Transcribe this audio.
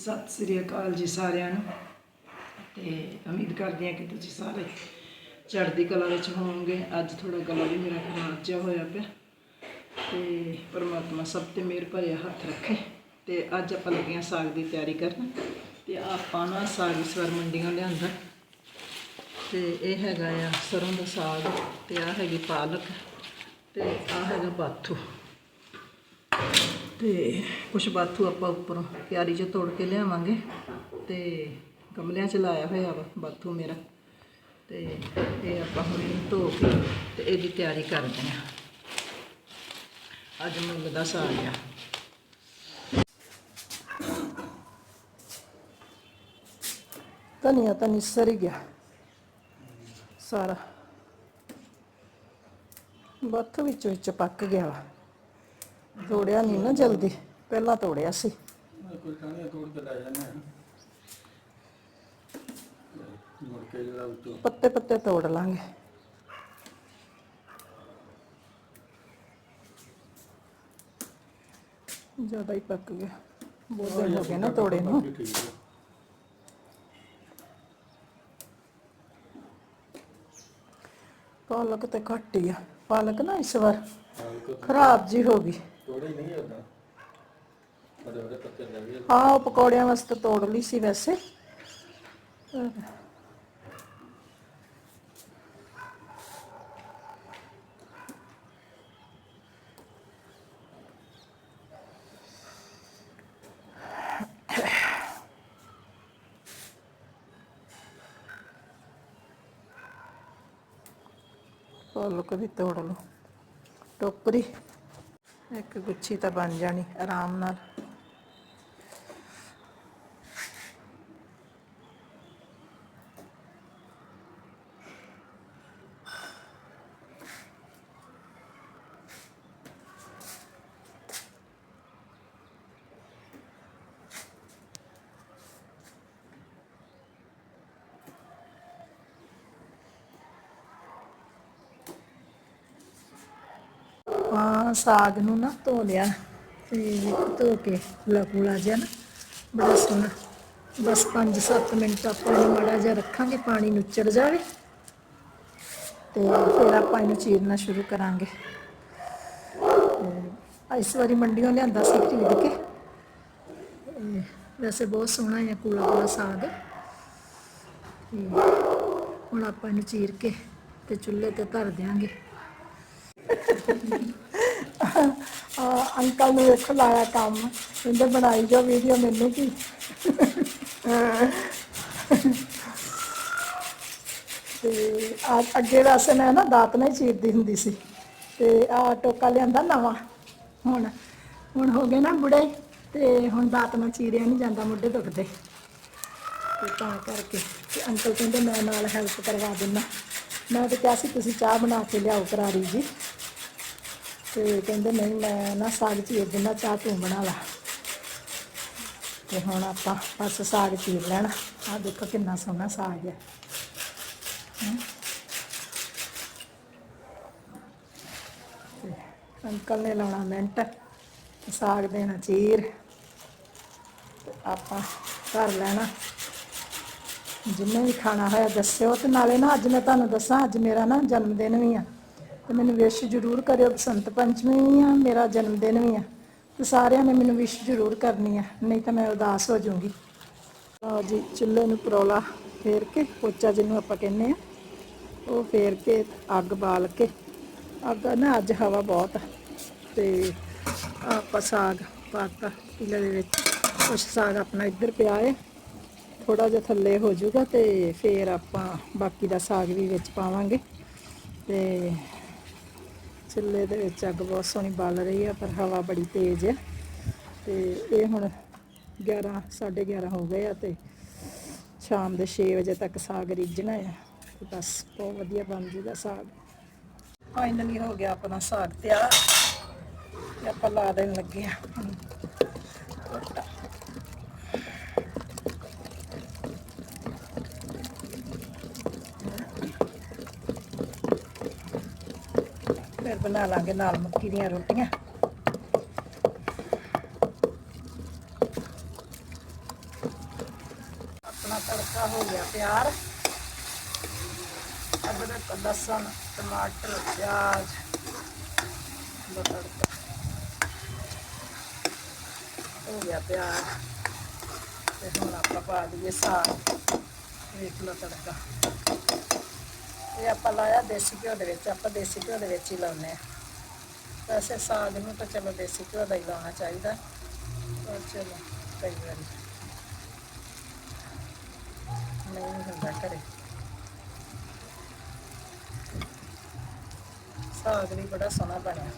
ਸਤਿ ਸ੍ਰੀ ਅਕਾਲ ਜੀ ਸਾਰਿਆਂ ਨੂੰ। ਤੇ ਉਮੀਦ ਕਰਦੀ ਹਾਂ ਕਿ ਤੁਸੀਂ ਸਾਰੇ ਚੜ੍ਹਦੀ ਕਲਾ ਵਿੱਚ ਹੋਵੋਗੇ। ਅੱਜ ਥੋੜਾ ਗਲਾ ਵੀ ਮੇਰਾ ਖਰਾਬ ਜਿਹਾ ਹੋਇਆ ਪਿਆ। ਤੇ ਪਰਮਾਤਮਾ ਸਭ ਤੇ ਮਿਹਰ ਭਰਿਆ ਹੱਥ ਰੱਖੇ। ਤੇ ਅੱਜ ਆਪਾਂ ਲੱਗੀਆਂ ਸਾਗ ਦੀ ਤਿਆਰੀ ਕਰਨ। ਤੇ ਆਪਾਂ ਨਾ ਸਾਗ ਇਸ ਵਾਰ ਮੰਡੀਆਂ ਲਿਆਂਦਾ। ਤੇ ਇਹ ਹੈਗਾ ਆ ਸਰੋਂ ਦਾ ਸਾਗ ਤੇ ਆ ਹੈਗੀ ਪਾਲਕ ਤੇ ਆ ਹੈਗਾ ਬਾਥੂ। ਤੇ ਕੁਛ ਬਾਥੂ ਆਪਾਂ ਉੱਪਰੋਂ ਕਿਆਰੀ 'ਚ ਤੋੜ ਕੇ ਲਿਆਵਾਂਗੇ ਤੇ ਗਮਲਿਆਂ 'ਚ ਲਾਇਆ ਹੋਇਆ ਵਾ ਬਾਥੂ ਮੇਰਾ। ਤੇ ਇਹ ਆਪਾਂ ਹੁਣ ਇਹਨੂੰ ਧੋ ਕੇ ਤੇ ਇਹਦੀ ਤਿਆਰੀ ਕਰਦੇ ਹਾਂ। ਅੱਜ ਮੁੱਲ ਦਾ ਸਾਗ ਆ। ਧਨੀਆ ਤਾਂ ਨਿਸਰ ਹੀ ਗਿਆ ਸਾਰਾ। ਬਾਥੂ ਵਿੱਚ ਵਿੱਚ ਪੱਕ ਗਿਆ ਵਾ। ਤੋੜਿਆ ਨਹੀਂ ਨਾ ਜਲਦੀ ਪਹਿਲਾਂ ਤੋੜਿਆ ਸੀ। ਕੋਈ ਖਾਣੇ ਤੋੜ ਕੇ ਲੈ ਜਾਂਦੇ ਆ ਮੁੜ ਕੇ ਜਿਹੜਾ ਉੱਤੋਂ ਪੱਤੇ ਪੱਤੇ ਤੋੜ ਲਾਂਗੇ। ਜ਼ਿਆਦਾ ਹੀ ਪੱਕ ਗਿਆ। ਬਹੁਤ ਦਿਨ ਹੋ ਗਏ ਨਾ ਤੋੜੇ ਨੂੰ। ਬਾਕੀ ਠੀਕ ਹੈ। ਪਾਲਕ ਤੇ ਘੱਟ ਹੀ ਆ। ਪਾਲਕ ਨਾ ਇਸ ਵਾਰ ਖਰਾਬ ਜੀ ਹੋ ਗਈ। ਤੋੜੇ ਹੀ ਨਹੀਂ ਹੁੰਦਾ ਬੜੇ ਬੜੇ ਪੱਤੇ ਲੱਗੇ ਹਾਂ, ਉਹ ਪਕੌੜਿਆਂ ਵਾਸਤੇ ਤੋੜ ਲਈ ਸੀ ਵੈਸੇ। ਪਰ ਪਾਲਕ ਵੀ ਤੋੜ ਲਓ। ਟੋਕਰੀ। ਇੱਕ ਗੁੱਛੀ ਤਾਂ ਬਣ ਜਾਣੀ ਆਰਾਮ ਨਾਲ। ਹਾਂ ਸਾਗ ਨੂੰ ਨਾ ਧੋ ਲਿਆ ਤੇ ਧੋ ਕੇ ਲਕੂਲਾ ਜਿਹਾ ਨਾ ਬੜਾ ਸੋਹਣਾ ਬਸ 5-7 ਮਿੰਟ ਆਪਾਂ ਇਹਨੂੰ ਮਾੜਾ ਜਿਹਾ ਰੱਖਾਂਗੇ, ਪਾਣੀ ਨੁੱਚੜ ਜਾਵੇ ਤੇ ਫਿਰ ਆਪਾਂ ਇਹਨੂੰ ਚੀਰਨਾ ਸ਼ੁਰੂ ਕਰਾਂਗੇ। ਤੇ ਇਸ ਵਾਰੀ ਮੰਡੀੋਂ ਲਿਆਂਦਾ ਸੀ ਖਰੀਦ ਕੇ। ਵੈਸੇ ਬਹੁਤ ਸੋਹਣਾ ਹੈ ਕੂਲਾ ਕੂਲਾ ਸਾਗ। ਹੁਣ ਆਪਾਂ ਇਹਨੂੰ ਚੀਰ ਕੇ ਤੇ ਚੁੱਲ੍ਹੇ ਤੇ ਧਰ ਦਿਆਂਗੇ। ਆ, ਅੰਕਲ ਨੂੰ ਵੇਖੋ ਲਾਇਆ ਕੰਮ। ਕਹਿੰਦੇ ਬਣਾਈ ਜੋ ਵੀਡੀਓ ਮੈਨੂੰ ਕੀ ਤੇ ਆ ਅੱਗੇ ਵੈਸੇ ਮੈਂ ਨਾ ਦਾਤ ਨਾਲ ਹੀ ਚੀਰਦੀ ਹੁੰਦੀ ਸੀ। ਤੇ ਆ ਟੋਕਾ ਲਿਆਂਦਾ ਨਵਾਂ। ਹੁਣ ਹੁਣ ਹੋ ਗਏ ਨਾ ਬੁੜੇ, ਤੇ ਹੁਣ ਦਾਤ ਨਾਲ ਚੀਰਿਆ ਨਹੀਂ ਜਾਂਦਾ ਮੁੱਢੇ ਦੁਖਦੇ। ਤੇ ਤਾਂ ਕਰਕੇ ਤੇ ਅੰਕਲ ਕਹਿੰਦੇ ਮੈਂ ਨਾਲ ਹੈਲਪ ਕਰਵਾ ਦਿੰਦਾ। ਮੈਂ ਤਾਂ ਕਿਹਾ ਸੀ, ਤੁਸੀਂ ਚਾਹ ਬਣਾ ਕੇ ਲਿਆਓ ਕਰਾਰੀ ਜੀ। ਤੇ ਕਹਿੰਦੇ ਨਹੀਂ, ਮੈਂ ਨਾ ਸਾਗ ਚੀਰ ਦਿੰਦਾ, ਚਾਹ ਤੂੰ ਬਣਾ ਲਾ। ਤੇ ਹੁਣ ਆਪਾਂ ਬਸ ਸਾਗ ਚੀਰ ਲੈਣਾ। ਆਹ ਦੇਖੋ ਕਿੰਨਾ ਸੋਹਣਾ ਸਾਗ ਹੈ। ਅੰਕਲ ਨੇ ਲਾਉਣਾ ਮਿੰਟ, ਸਾਗ ਦੇਣਾ ਚੀਰ। ਆਪਾਂ ਕਰ ਲੈਣਾ। ਜਿੰਨੇ ਵੀ ਖਾਣਾ ਹੋਇਆ ਦੱਸਿਓ, ਤੇ ਨਾਲੇ ਨਾ ਅੱਜ ਮੈਂ ਤੁਹਾਨੂੰ ਦੱਸਾਂ, ਅੱਜ ਮੇਰਾ ਨਾ ਜਨਮ ਦਿਨ ਵੀ ਆ। ਤੇ ਮੈਨੂੰ ਵਿਸ਼ ਜ਼ਰੂਰ ਕਰਿਓ ਬਸੰਤ ਪੰਚਮੀ ਵੀ ਆ, ਮੇਰਾ ਜਨਮ ਦਿਨ ਵੀ ਆ। ਤੇ ਸਾਰਿਆਂ ਨੇ ਮੈਨੂੰ ਵਿਸ਼ ਜ਼ਰੂਰ ਕਰਨੀ ਆ, ਨਹੀਂ ਤਾਂ ਮੈਂ ਉਦਾਸ ਹੋ ਜਾਊਂਗੀ। ਲਓ ਜੀ, ਚੁੱਲ੍ਹੇ ਨੂੰ ਪਰੌਲਾ ਫੇਰ ਕੇ, ਪੋਚਾ ਜਿਹਨੂੰ ਆਪਾਂ ਕਹਿੰਦੇ ਆ, ਉਹ ਫੇਰ ਕੇ, ਅੱਗ ਬਾਲ ਕੇ। ਅੱਗ ਨਾ, ਅੱਜ ਹਵਾ ਬਹੁਤ ਆ, ਤੇ ਆਪਾਂ ਸਾਗ ਪਾਤਾ ਪੀਲੇ ਦੇ ਵਿੱਚ। ਕੁਛ ਸਾਗ ਆਪਣਾ ਇੱਧਰ ਪਿਆ ਹੈ ਥੋੜਾ ਜਿਹਾ ਥੱਲੇ ਹੋ ਜਾਊਗਾ ਤੇ ਫੇਰ ਆਪਾਂ ਬਾਕੀ ਦਾ ਸਾਗ ਵੀ ਵਿੱਚ ਪਾਵਾਂਗੇ। ਤੇ ਚੁੱਲ੍ਹੇ ਦੇ ਵਿੱਚ ਅੱਗ ਬਹੁਤ ਸੋਹਣੀ ਬਲ ਰਹੀ ਆ, ਪਰ ਹਵਾ ਬੜੀ ਤੇਜ਼ ਹੈ ਤੇ ਇਹ ਹੁਣ 11 11:30 ਹੋ ਗਏ ਆ ਤੇ ਸ਼ਾਮ ਦੇ 6 ਵਜੇ ਤੱਕ ਸਾਗ ਰਿੱਝਣਾ ਆ। ਤੇ ਬਸ ਬਹੁਤ ਵਧੀਆ ਬਣ ਜੂਗਾ ਸਾਗ। ਫਾਈਨਲੀ ਹੋ ਗਿਆ ਆਪਣਾ ਸਾਗ ਤਿਆਰ। ਤੇ ਆਪਾਂ ਲਾ ਦੇਣ ਲੱਗੇ ਆ। ਫਿਰ ਬਣਾ ਲਾਂਗੇ ਨਾਲ ਮੱਕੀ ਦੀਆਂ ਰੋਟੀਆਂ। ਆਪਣਾ ਤੜਕਾ ਹੋ ਗਿਆ ਤਿਆਰ। ਅਦਰਕ, ਲਸਣ, ਟਮਾਟਰ, ਪਿਆਜ਼। ਦਾ ਤੜਕਾ। ਹੋ ਗਿਆ ਤਿਆਰ। ਤੇ ਹੁਣ ਆਪਾਂ ਪਾ ਦਈਏ ਸਾਗ। ਵੇਖ ਲਓ ਤੜਕਾ। ਇਹ ਆਪਾਂ ਲਾਇਆ ਦੇਸੀ ਘਿਓ ਦੇ ਵਿੱਚ, ਆਪਾਂ ਦੇਸੀ ਘਿਓ ਦੇ ਵਿੱਚ ਹੀ ਲਾਉਂਦੇ ਆ ਵੈਸੇ ਸਾਗ ਨੂੰ ਤਾਂ ਚਲੋ ਦੇਸੀ ਘਿਓ ਦਾ ਹੀ ਲਾਉਣਾ ਚਾਹੀਦਾ। ਪਰ ਚਲੋ, ਕਈ ਵਾਰੀ ਨਹੀਂ ਹੁੰਦਾ ਘਰੇ। ਸਾਗ ਵੀ ਬੜਾ ਸੋਹਣਾ ਬਣਿਆ।